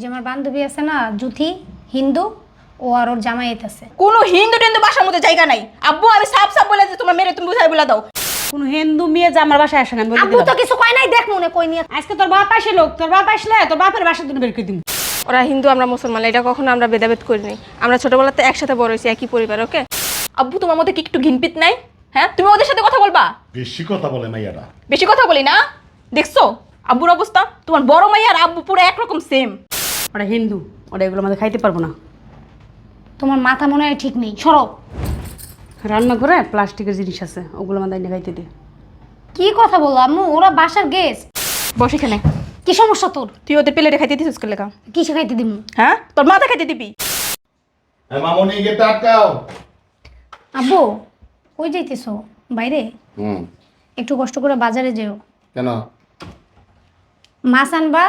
যে আমার বান্ধবী আছে না জুথি হিন্দু ও আর ওর জামাইত আছে। কোনো হিন্দু টিন্দু বাসার মধ্যে জায়গা নাই। আব্বু আমি সাফ সাফ বলে যে তোমার মেরে তুমি বুঝাই বলে দাও। কোন হিন্দু মেয়ে যে আমার বাসায় আসে না আমি বলে আব্বু দিলাম। তো কিছু কয় নাই দেখ মনে কই নিয়ে। আজকে তোর বাপ আসে লোক তোর বাপ আসলে তোর বাপের বাসা তুমি বের করে দিবি ওরা হিন্দু আমরা মুসলমান এটা কখনো আমরা ভেদাভেদ করিনি আমরা ছোটবেলাতে একসাথে বড় হয়েছি একই পরিবার ওকে? আব্বু তোমার মধ্যে কি একটু ঘিনপিত নাই? হ্যাঁ তুমি ওদের সাথে কথা বলবা? বেশি কথা বলে মাইয়াটা বেশি কথা বলি না? দেখছ? আব্বুর অবস্থা তোমার বড় মাইয়া আর আব্বু পুরো একরকম সেম ওরা হিন্দু ওরা এগুলো আমাদের খাইতে পারব না। তোমার মাথা মনে হয় ঠিক নেই সরব রান্না করে প্লাস্টিকের জিনিস আছে ওগুলো আমাদের এনে খাইতে দে। কি কথা বলো আম্মু ওরা বাসার গেস্ট বসে এখানে। কি সমস্যা তোর? তুই ওদের প্লেটে খাইতে দিছিস কে লেখা কি শেখাইতে দিমু? হ্যাঁ? তোর মাথা খাইতে দিবি। মামনি গেটে আটকাও আব্বু কই যাইতেছো? বাইরে? হুম। একটু কষ্ট করে বাজারে যেও। কেন? মাছ আনবা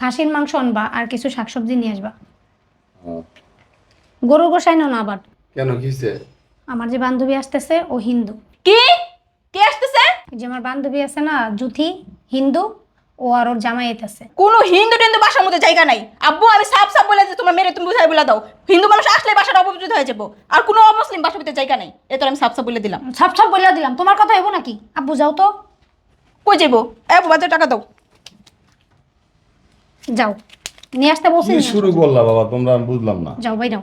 খাসির মাংস আনবা আর কিছু শাকসবজি নিয়ে আসবা। গরু গোসাই না আবার। কেন কিসে আমার যে বান্ধবী আসতেছে ও হিন্দু। কি? কে আসতেছে? যে আমার বান্ধবী আছে না জুথি হিন্দু ও আর ওর জামাইত আছে। কোনো হিন্দু টিন্দু বাসার মধ্যে জায়গা নাই। আব্বু আমি সাফ সাফ বলে যে তোমার মেরে তুমি বুঝাই বলে দাও। হিন্দু মানুষ আসলে বাসাটা অপবিত্র হয়ে যাব। আর কোনো অমুসলিম বাসার ভিতরে জায়গা নাই। এ তোর আমি সাফ সাফ বলে দিলাম। সব সব বলে দিলাম। তোমার কথা হইব নাকি? আব্বু যাও তো। কই যাব এ বাজার টাকা দাও। যাও। নিয়ে আসতে বলছি কি শুরু করলা বাবা তোমরা আমি বুঝলাম না। যাও বাইরাও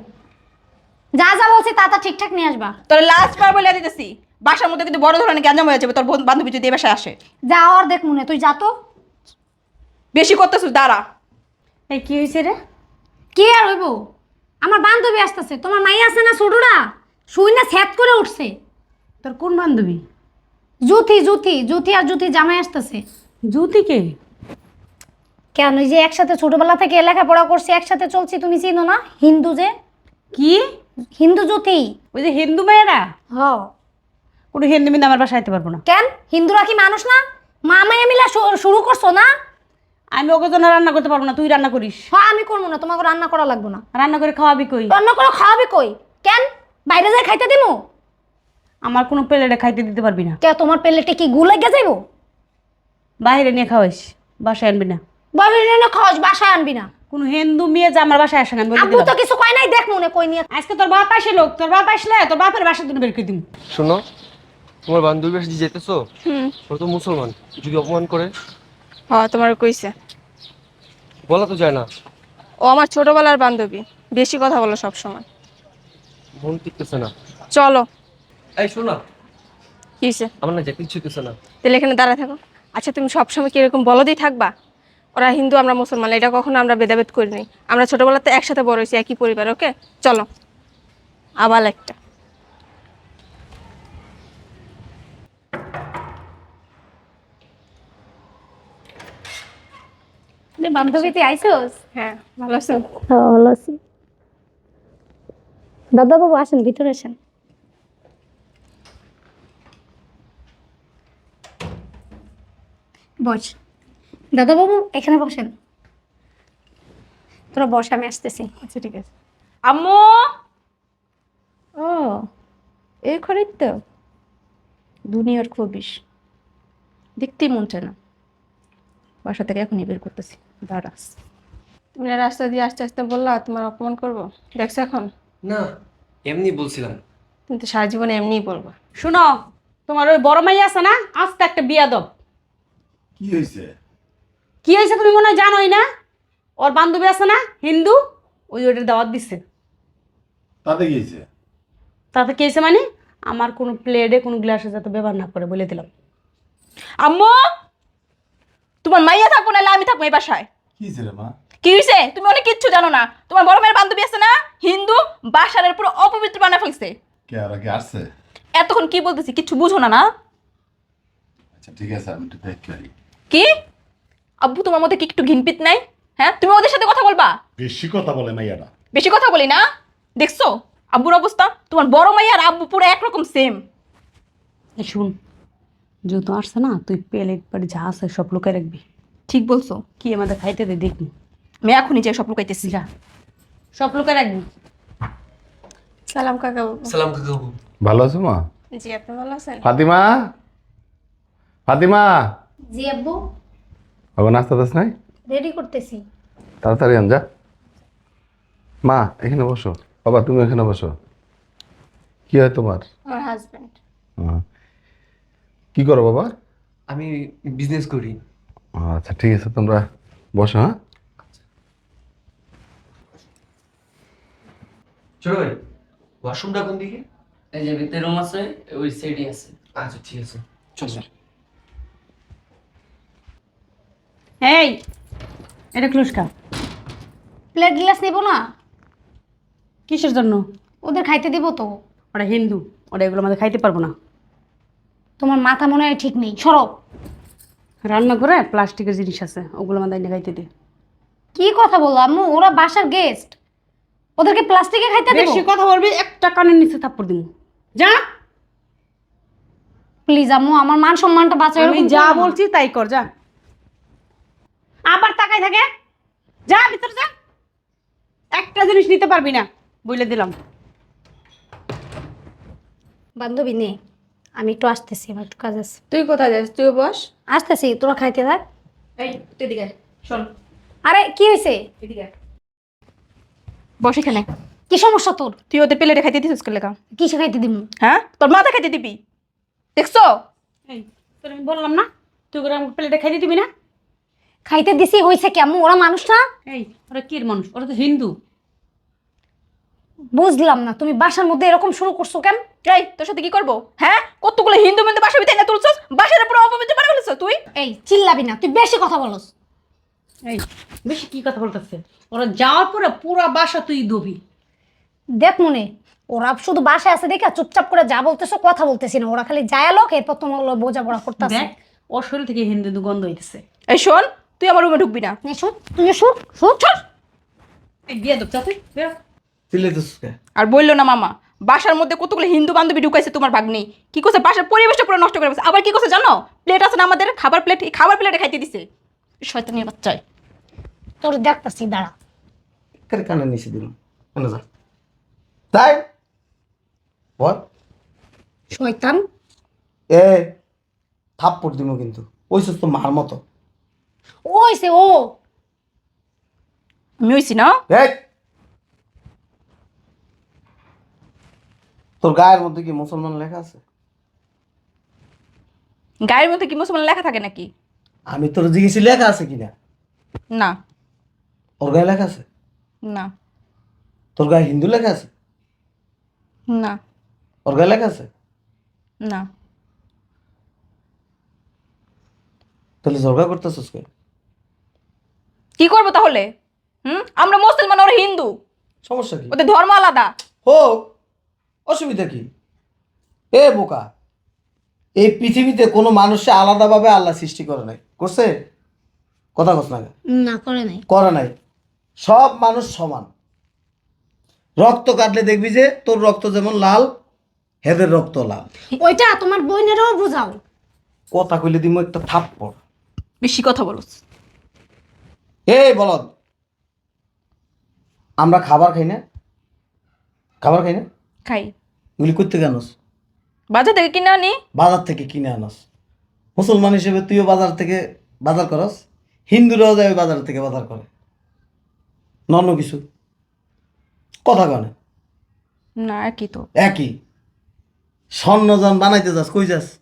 যা যা বলছি তা তা ঠিকঠাক নিয়ে আসবা। তোর লাস্ট বার বলে দিতেছি বাসার মধ্যে কিন্তু বড় ধরনের গ্যাঞ্জাম হয়ে যাবে তোর বন্ধু- বান্ধবী যদি এ বাসায় আসে। যা আর দেখ মনে তুই যা তো। বেশি করতেছিস দাঁড়া। এই কি হয়েছে রে? কি আর হইব? আমার বান্ধবী আসতেছে তোমার মাই আছে না ছোটরা? শুই না ছ্যাত করে উঠছে। তোর কোন বান্ধবী? জুথি জুথি জুথি আর জুথি জামাই আসতেছে। জ্যোতিকে? কেন যে একসাথে ছোটবেলা থেকে লেখাপড়া করছি একসাথে চলছি তুমি চিনো না? হিন্দু যে। কি? হিন্দু জ্যোতি। ওই যে হিন্দু মেয়েরা? হ। কোনো হিন্দু মিন্দু আমার বাসায় আইতে পারব না। কেন? হিন্দুরা কি মানুষ না? মা মাইয়া মিলা শুরু করছ না? আমি ওকে জন্য রান্না করতে পারব না তুই রান্না করিস। হ্যাঁ আমি করব না তোমাকে রান্না করা লাগবে না। রান্না করে খাওয়াবি কই? রান্না করে খাওয়াবে কই? কেন? বাইরে যাই খাইতে দিমু? আমার কোনো প্লেটে খাইতে দিতে পারবি না। কে তোমার প্লেটে কি গুলে গে যাইবো? বাইরে নিয়ে খাওয়াইস বাসায় আনবি না। বাইরে না খাওয়াস বাসায় আনবি না। কোনো হিন্দু মেয়ে যে আমার বাসায় আসে না আমি বলে আব্বু দিলাম। তো কিছু কয় নাই দেখ মনে কই নিয়ে। আজকে তোর বাপ আসে লোক তোর বাপ আসলে তোর বাপের বাসা তুমি বের করে দিবি শোনো তোমার বান্ধবী যে যেতেছো? ও তো মুসলমান যদি অপমান করে। হ্যাঁ তোমার কইছে। বলা তো যায় না। ও আমার ছোটবেলার বান্ধবী বেশি কথা বলো সব সময় মন টিকতেছে না। চলো। এই শোনা। কি হয়েছে আমার না যেতে ইচ্ছে হইতেছে না। তাহলে এখানে দাঁড়ায় থাকো। আচ্ছা তুমি সবসময় কি এরকম বলদেই থাকবা? ওরা হিন্দু আমরা মুসলমান এটা কখনো আমরা ভেদাভেদ করিনি। আমরা ছোটবেলাতে একসাথে বড় হয়েছি একই পরিবার ওকে? চলো। আবার একটা। বান্ধবীতে আইসোস? হ্যাঁ ভালো আছো? হ্যাঁ ভালো আছি। দাদা বাবু আসেন ভিতরে আসেন। বস। দাদা বাবু এখানে বসেন। তোরা বস আমি আসতেছি। আচ্ছা ঠিক আছে। আম্মু! ও এই ঘরেই তো। দুনিয়ার খবিস দেখতেই মন চায় না। বাসা থেকে এখনই বের করতেছি। দাঁড়াস তুমি না রাস্তা দিয়ে আস্তে আস্তে বললা তোমার অপমান করব। দেখছ এখন? না এমনি বলছিলাম। তুমি তো সারা জীবনে এমনিই বলবা। শুনো তোমার ওই বড় মাই আছে না? আস্তে একটা বিয়া দাও কি হয়েছে কি হয়েছে তুমি মনে হয় জানোই না? ওর বান্ধবী আছে না হিন্দু? ওই ওটার দাওয়াত দিচ্ছে তাতে গিয়েছে তাতে কি হয়েছে মানে? আমার কোনো প্লেটে কোনো গ্লাসে যাতে ব্যবহার না করে বলে দিলাম। আম্মু! তোমার মাইয়া থাকব নাহলে আমি থাকব এই বাসায়। কি হয়েছে মা? কি হয়েছে? তুমি অনেক কিচ্ছু জানো না। তোমার বড় মেয়ের বান্ধবী আছে না হিন্দু? বাসারের পুরো অপবিত্র বানা ফেলছে। কে আর কি আসছে? এতক্ষণ কি বলতেছি? কিচ্ছু বুঝো না না? আচ্ছা ঠিক আছে আমি একটু পারি কি? আব্বু তোমার মধ্যে কি একটু ঘিনপিত নাই? হ্যাঁ? তুমি ওদের সাথে কথা বলবা? বেশি কথা বলে মাইয়াটা বেশি কথা বলি না? দেখছ? আব্বুর অবস্থা? তোমার বড় মাইয়া আর আব্বু পুরো একরকম সেম এই শুন যেহেতু আসছে না তুই প্লেট বাড়ি যা আছে সব লুকায় রাখবি। ঠিক বলছো। কি আমাদের খাইতে দে দেখবি। আমি এখনই যে সব লুকাইতেছি। যা। সব লুকায় রাখবি। সালাম কাকা বাবু। সালাম কাকু ভালো আছো মা? জি আপনি ভালো আছেন? ফাতিমা? ফাতিমা? জি আব্বু। বাবা নাস্তা দাস নাই? রেডি করতেছি। তাড়াতাড়ি আন যা। মা এখানে বসো। বাবা তুমি এখানে বসো। কি হয় তোমার? আমার হাজব্যান্ড আহ, কি করো বাবা? আমি বিজনেস করি। আচ্ছা ঠিক আছে তোমরা বসো হ্যাঁ? চলো ভাই ওয়াশরুমটা কোন দিকে? এই যে ভিতরে রুম আছে ওই সাইডে আছে। আচ্ছা ঠিক আছে। চলো। এই এটা ক্লুসকা প্লেট গ্লাস নেব না? কিসের জন্য? ওদের খাইতে দিব তো। ওরা হিন্দু ওরা এগুলো আমাদের খাইতে পারব না। তোমার মাথা মনে হয় ঠিক নেই সরো। রান্না করে প্লাস্টিকের জিনিস আছে ওগুলো আমাদের এনে খাইতে দে। কি কথা বলো আম্মু? ওরা বাসার গেস্ট ওদেরকে প্লাস্টিকে খাইতে দেবো? বেশি কথা বলবি একটা কানের নিচে থাপ্পড় দিব যা। প্লিজ আম্মু আমার মান সম্মানটা বাঁচাও আমি যা। বলছি তাই কর যা। আবার তাকাই থাকে। যা ভিতরে যা। একটা জিনিস নিতে পারবি না বলে দিলাম। বান্ধবী নে। আমি একটু আসতেছি আমার একটু কাজ আছে। তুই কোথায় যাস? তুই বস। আসতেছি তোরা খাইতে থাক। এই তুই এদিকে আয়। শোন। আরে কি হয়েছে এদিকে আয়। বস এখানে। কি সমস্যা তোর? তুই ওদের প্লেটে খাইতে দিছিস কে লেখা কিসে খাইতে দিমু? হ্যাঁ? তোর মাথা খাইতে দিবি। দেখছ? এই। তোর আমি বললাম না তুই করে আমাকে প্লেটে খাইতে দিবি না? খাইতে দিছি হয়েছে কি আম্মু? ওরা মানুষ না? এই ওরা কি মানুষ? ওরা তো হিন্দু। বুঝলাম না তুমি বাসার মধ্যে এরকম শুরু করছ কেন? এই তোর সাথে কি করব? হ্যাঁ? কতগুলো হিন্দু মেন্দু বাসা ভিতরে না তুলছস? বাসার পুরো অপবিত্র বানা ফেলেছ তুই? এই চিল্লাবি না তুই বেশি কথা বলস। এই বেশি কি কথা বলতেছে? ওরা যাওয়ার পরে পুরো বাসা তুই দবি দেখ মনে ওরা শুধু বাসায় আছে দেখে চুপচাপ করে যা বলতেছো কথা বলতেছি না। ওরা খালি যায় লোক এরপর তোমার বোঝাপড়া করতেছে। দেখ ওর শরীর থেকে হিন্দু দুর্গন্ধ হইতেছে। এই শোন তুই আমার রুমে ঢুকবি না। শুট তুই বিয়ে দেব তুই আর বলল না মামা বাসার মধ্যে কতগুলো হিন্দু বান্ধবী ঢুকাইছে তোমার ভাগ্নি। কি করছে? বাসার পরিবেশটা পুরো নষ্ট করে ফেলছে। আবার কি করছে জানো? প্লেট আছে না আমাদের খাবার প্লেট এই খাবার প্লেটে খাইতে দিছে। শয়তানের বাচ্চায় তোর দেখতাছি দাঁড়া। কারে কানে নিচে দিল কেন যা। তাই? বল। শয়তান। এ থাপ্পড় দিব কিন্তু। ওই তো মার মতো। ওইছে ও। আমি হইছি না? এই তোর গায়ের মধ্যে কি মুসলমান লেখা আছে? গায়ের মধ্যে কি মুসলমান লেখা থাকে নাকি? আমি তোর জিজ্ঞেসি লেখা আছে কিনা? না। ওর গায়ে লেখা আছে? না। তোর গায়ে হিন্দু লেখা আছে? না। ওর গায়ে লেখা আছে? না। তাহলে ঝগড়া করতেছিস কে কি করব তাহলে? হুম? আমরা মুসলমান ওরা হিন্দু। সমস্যা কি? ওদের ধর্ম আলাদা। হোক অসুবিধা কি? এ বোকা এই পৃথিবীতে কোনো মানুষে আলাদাভাবে আল্লাহ সৃষ্টি করে নাই। করছে? কথা কস না। না করে নাই। করে নাই। সব মানুষ সমান। রক্ত কাটলে দেখবি যে তোর রক্ত যেমন লাল হেদের রক্ত লাল। ওইটা তোমার বোনেরও বুঝাও। কথা কইলে দিব একটা থাপ্পড়। বেশি কথা বলো এই বলদ। আমরা খাবার খাই না? খাবার খাই না? খাই। এগুলি করতে কেনস বাজার থেকে কিনে আনি। বাজার থেকে কিনে আনস। মুসলমান হিসেবে তুইও বাজার থেকে বাজার করস। হিন্দুরাও যায় বাজার থেকে বাজার করে। নন্য কিছু। কথা কনে না? একই তো। একই। স্বর্ণজন বানাইতে যাস কই যাস?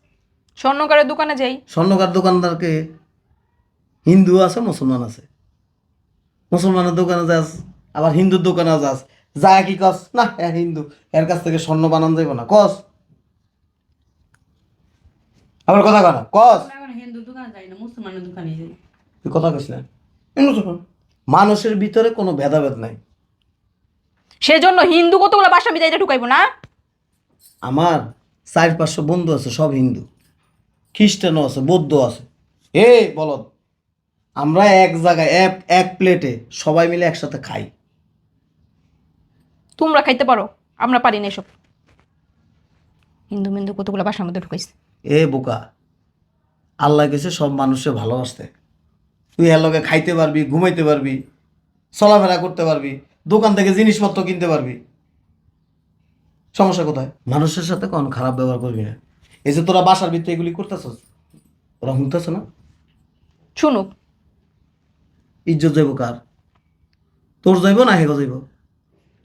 স্বর্ণকারের দোকানে যাই। স্বর্ণকার দোকানদারকে হিন্দু আছে মুসলমান আছে? মুসলমানের দোকানে যাস আবার হিন্দুর দোকানে যাস। যা কি কস? না এ হিন্দু এর কাছ থেকে স্বর্ণ বানান যাইব না কস। আবার কথা কনা কস। হিন্দু দোকানে যাই না মুসলমানের দোকানে যাই। তুই কথা কইস না। মানুষের ভিতরে কোনো ভেদাভেদ নাই। সেজন্য হিন্দু কতগুলো বাসা বিদায়টা ঢুকাইবো না? আমার চার পাঁচশো বন্ধু আছে সব হিন্দু। খ্রিস্টানও আছে বৌদ্ধ আছে। এ বলদ আমরা এক জায়গায় এক এক প্লেটে সবাই মিলে একসাথে খাই। তোমরা খাইতে পারো আমরা পারি না এসব। হিন্দু মিন্দু কতগুলো বাসার মধ্যে ঢুকাইছে? এ বোকা আল্লাহ গেছে সব মানুষে ভালোবাসতে। তুই এর লগে খাইতে পারবি ঘুমাইতে পারবি চলাফেরা করতে পারবি দোকান থেকে জিনিসপত্র কিনতে পারবি। সমস্যা কোথায়? মানুষের সাথে কোন খারাপ ব্যবহার করবি না। এই যে তোরা বাসার ভিতরে এগুলি করতেছ ওরা শুনতেছ না? শুনুক ইজ্জত যাইব কার? তোর যাইব না হেগো যাইব?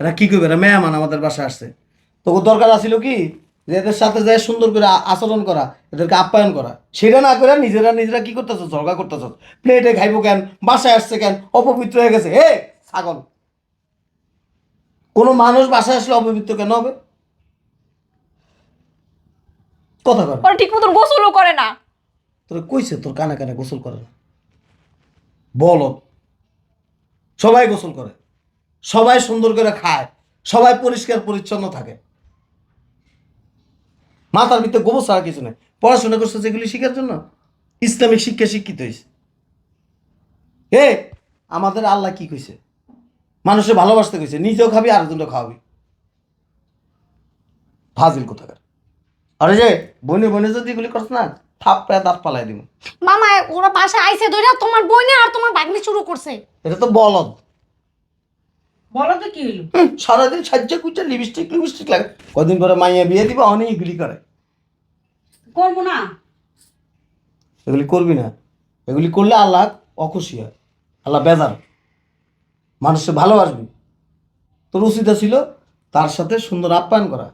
এরা কি করবে এরা মেহমান আমাদের বাসায় আসছে। তোকে দরকার আছিল কি? যে এদের সাথে যায় সুন্দর করে আচরণ করা এদেরকে আপ্যায়ন করা। সেটা না করে নিজেরা নিজেরা কি করতেছ? ঝগড়া করতেছ। প্লেটে খাইবো কেন? বাসায় আসছে কেন? অপবিত্র হয়ে গেছে। হে ছাগল। কোনো মানুষ বাসায় আসলে অপবিত্র কেন হবে? কথা ওরা ঠিক মতন গোসলও করে না। তোর কইছে তোর কানে কানে গোসল করে না। বল সবাই গোসল করে, সবাই সুন্দর করে খায়, সবাই পরিষ্কার পরিচ্ছন্ন থাকে। মাথার ভিতরে গোবর ছাড়া কিছু নেই। পড়াশোনা করছে যেগুলি শিখার জন্য। ইসলামিক শিক্ষা শিক্ষিত হয়েছে। এ, আমাদের আল্লাহ কি কইছে? মানুষে ভালোবাসতে কইছে, নিজেও খাবি আর দুটো খাওয়াবি। ফাজিল কোথাকার? আরে যে বনে বনে যদি এগুলি করছ না থাপ দাঁত পালাই দিব মামা ওরা বাসা আইছে ধরে তোমার বইনে আর তোমার বাগনি শুরু করছে। এটা তো বলদ। বলো তো কি হইল? সারাদিন সাজ্জা কুচা লিপস্টিক লিপস্টিক লাগে। কদিন পরে মাইয়া বিয়ে দিবা অনেক এগুলি করে। করব না। এগুলি করবি না। এগুলি করলে আল্লাহ অখুশি হয়। আল্লাহ বেজার। মানুষে ভালোবাসবি। তোর উচিত ছিল তার সাথে সুন্দর আপ্যায়ন করা।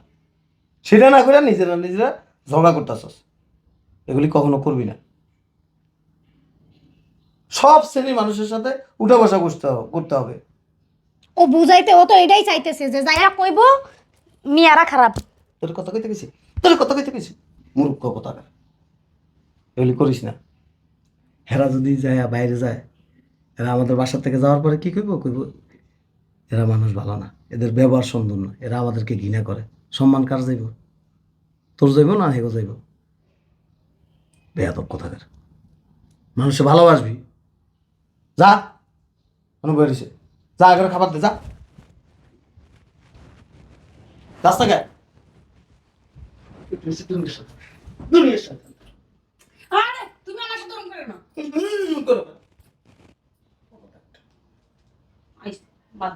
সেটা না করে নিজেরা নিজেরা ঝগড়া করতেছস। এগুলি কখনো করবি না। সব শ্রেণির মানুষের সাথে উঠা বসা করতে হবে করতে হবে। ও বুঝাইতে ও তো এটাই চাইতেছে যে যাইয়া কইব মিয়ারা খারাপ। তোর কথা কইতে গেছি তোর কথা কইতে গেছি মূর্খ কথা এগুলি করিস না। হেরা যদি যায় বাইরে যায় এরা আমাদের বাসা থেকে যাওয়ার পরে কি কইব? কইব এরা মানুষ ভালো না। এদের ব্যবহার সুন্দর না। এরা আমাদেরকে ঘৃণা করে। সম্মান কার যাইব? তোর যাইব না? হেগো যাইব। বেয়াদব কথাকার মানুষে ভালোবাসবি। যা কোনো বেরিয়েছে যা আগে খাবার দে যা। রাস্তা কে করে করো। বাদ।